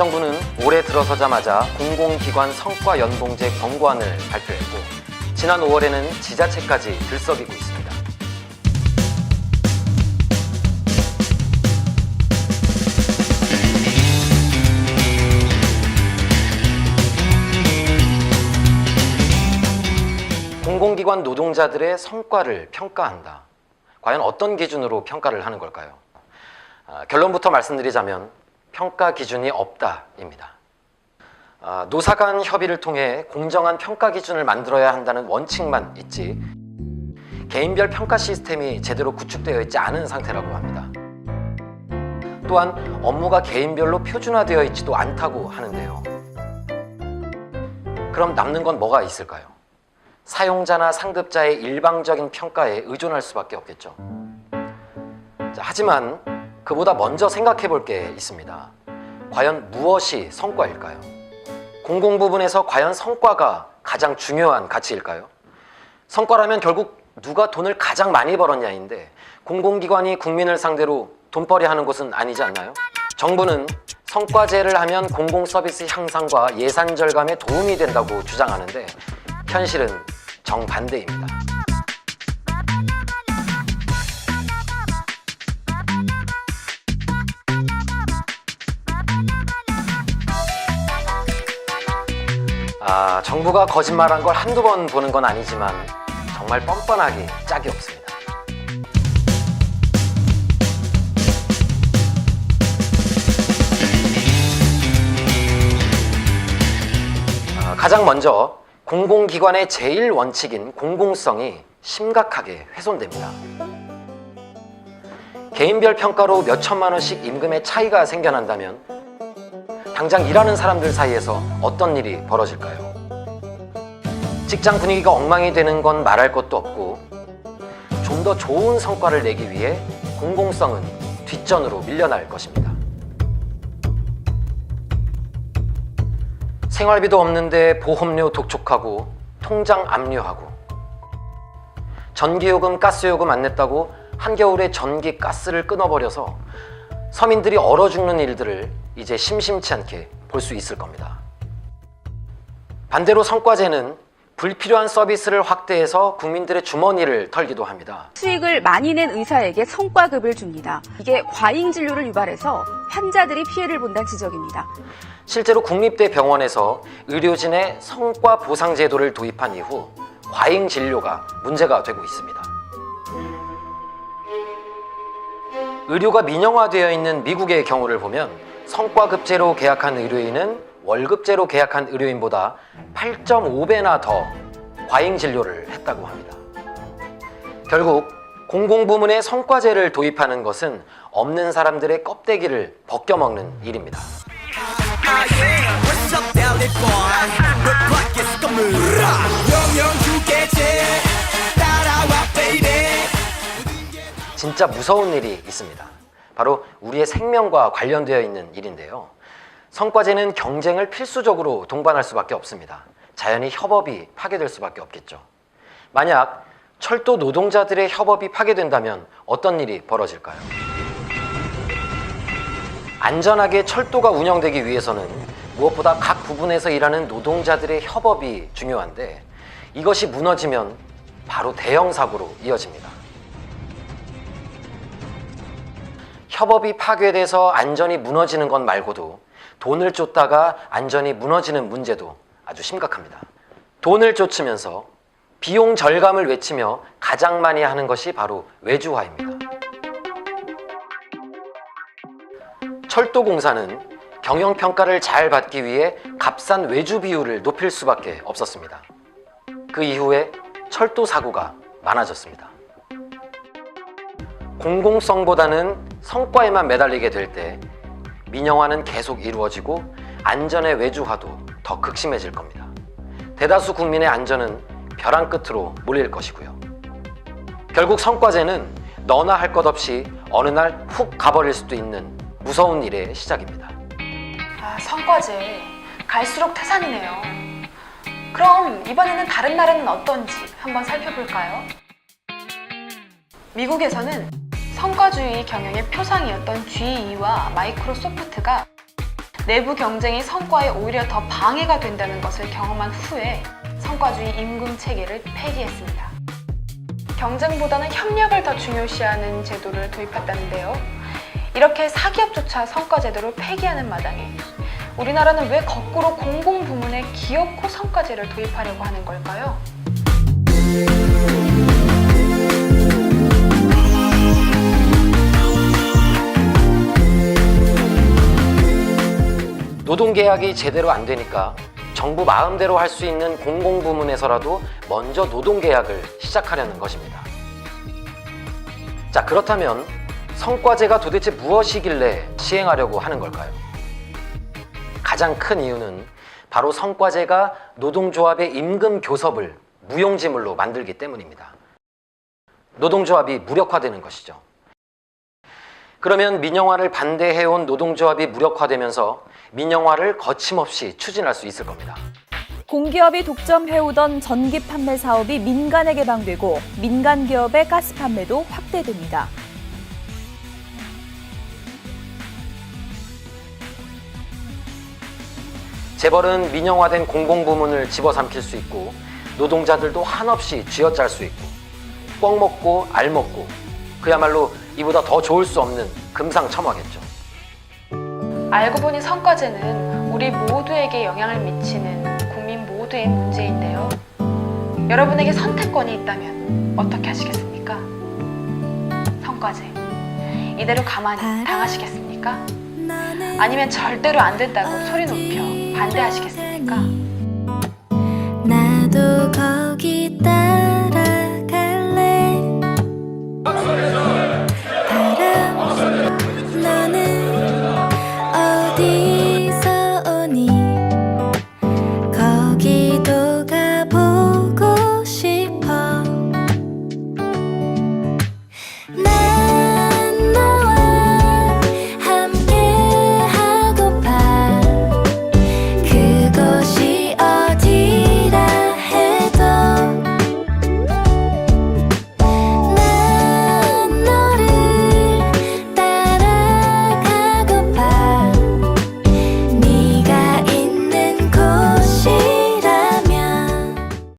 정부는 올해 들어서자마자 공공기관 성과 연봉제 권고안을 발표했고 지난 5월에는 지자체까지 들썩이고 있습니다. 공공기관 노동자들의 성과를 평가한다. 과연 어떤 기준으로 평가를 하는 걸까요? 아, 결론부터 말씀드리자면 평가 기준이 없다입니다. 아, 노사 간 협의를 통해 공정한 평가 기준을 만들어야 한다는 원칙만 있지 개인별 평가 시스템이 제대로 구축되어 있지 않은 상태라고 합니다. 또한 업무가 개인별로 표준화되어 있지도 않다고 하는데요. 그럼 남는 건 뭐가 있을까요? 사용자나 상급자의 일방적인 평가에 의존할 수밖에 없겠죠. 자, 하지만 그보다 먼저 생각해 볼 게 있습니다. 과연 무엇이 성과일까요? 공공 부분에서 과연 성과가 가장 중요한 가치일까요? 성과라면 결국 누가 돈을 가장 많이 벌었냐인데 공공기관이 국민을 상대로 돈벌이 하는 곳은 아니지 않나요? 정부는 성과제를 하면 공공 서비스 향상과 예산 절감에 도움이 된다고 주장하는데 현실은 정반대입니다. 아, 정부가 거짓말한 걸 한두 번 보는 건 아니지만 정말 뻔뻔하기 짝이 없습니다. 아, 가장 먼저 공공기관의 제일 원칙인 공공성이 심각하게 훼손됩니다. 개인별 평가로 몇 천만 원씩 임금의 차이가 생겨난다면 당장 일하는 사람들 사이에서 어떤 일이 벌어질까요? 직장 분위기가 엉망이 되는 건 말할 것도 없고 좀 더 좋은 성과를 내기 위해 공공성은 뒷전으로 밀려날 것입니다. 생활비도 없는데 보험료 독촉하고 통장 압류하고 전기요금, 가스요금 안 냈다고 한겨울에 전기, 가스를 끊어버려서 서민들이 얼어 죽는 일들을 이제 심심치 않게 볼 수 있을 겁니다. 반대로 성과제는 불필요한 서비스를 확대해서 국민들의 주머니를 털기도 합니다. 수익을 많이 낸 의사에게 성과급을 줍니다. 이게 과잉 진료를 유발해서 환자들이 피해를 본다는 지적입니다. 실제로 국립대 병원에서 의료진의 성과 보상 제도를 도입한 이후 과잉 진료가 문제가 되고 있습니다. 의료가 민영화되어 있는 미국의 경우를 보면 성과급제로 계약한 의료인은 월급제로 계약한 의료인보다 8.5배나 더 과잉 진료를 했다고 합니다. 결국 공공부문의 성과제를 도입하는 것은 없는 사람들의 껍데기를 벗겨먹는 일입니다. 진짜 무서운 일이 있습니다. 바로 우리의 생명과 관련되어 있는 일인데요. 성과제는 경쟁을 필수적으로 동반할 수밖에 없습니다. 자연히 협업이 파괴될 수밖에 없겠죠. 만약 철도 노동자들의 협업이 파괴된다면 어떤 일이 벌어질까요? 안전하게 철도가 운영되기 위해서는 무엇보다 각 부분에서 일하는 노동자들의 협업이 중요한데 이것이 무너지면 바로 대형 사고로 이어집니다. 협업이 파괴돼서 안전이 무너지는 것 말고도 돈을 쫓다가 안전이 무너지는 문제도 아주 심각합니다. 돈을 쫓으면서 비용 절감을 외치며 가장 많이 하는 것이 바로 외주화입니다. 철도공사는 경영평가를 잘 받기 위해 값싼 외주 비율을 높일 수밖에 없었습니다. 그 이후에 철도 사고가 많아졌습니다. 공공성보다는 성과에만 매달리게 될 때 민영화는 계속 이루어지고 안전의 외주화도 더 극심해질 겁니다. 대다수 국민의 안전은 벼랑 끝으로 몰릴 것이고요. 결국 성과제는 너나 할 것 없이 어느 날 훅 가버릴 수도 있는 무서운 일의 시작입니다. 아, 성과제. 갈수록 태산이네요. 그럼 이번에는 다른 나라는 어떤지 한번 살펴볼까요? 미국에서는 성과주의 경영의 표상이었던 GE와 마이크로소프트가 내부 경쟁이 성과에 오히려 더 방해가 된다는 것을 경험한 후에 성과주의 임금 체계를 폐기했습니다. 경쟁보다는 협력을 더 중요시하는 제도를 도입했다는데요. 이렇게 사기업조차 성과 제도를 폐기하는 마당에 우리나라는 왜 거꾸로 공공부문에 기업코 성과제를 도입하려고 하는 걸까요? 노동계약이 제대로 안 되니까 정부 마음대로 할 수 있는 공공부문에서라도 먼저 노동계약을 시작하려는 것입니다. 자, 그렇다면 성과제가 도대체 무엇이길래 시행하려고 하는 걸까요? 가장 큰 이유는 바로 성과제가 노동조합의 임금 교섭을 무용지물로 만들기 때문입니다. 노동조합이 무력화되는 것이죠. 그러면 민영화를 반대해온 노동조합이 무력화되면서 민영화를 거침없이 추진할 수 있을 겁니다. 공기업이 독점해오던 전기 판매 사업이 민간에 개방되고 민간 기업의 가스 판매도 확대됩니다. 재벌은 민영화된 공공부문을 집어삼킬 수 있고 노동자들도 한없이 쥐어짤 수 있고 뻥 먹고 알 먹고 그야말로 이보다 더 좋을 수 없는 금상첨화겠죠. 알고 보니 성과제는 우리 모두에게 영향을 미치는 국민 모두의 문제인데요. 여러분에게 선택권이 있다면 어떻게 하시겠습니까? 성과제. 이대로 가만히 당하시겠습니까? 아니면 절대로 안 된다고 소리 높여 반대하시겠습니까?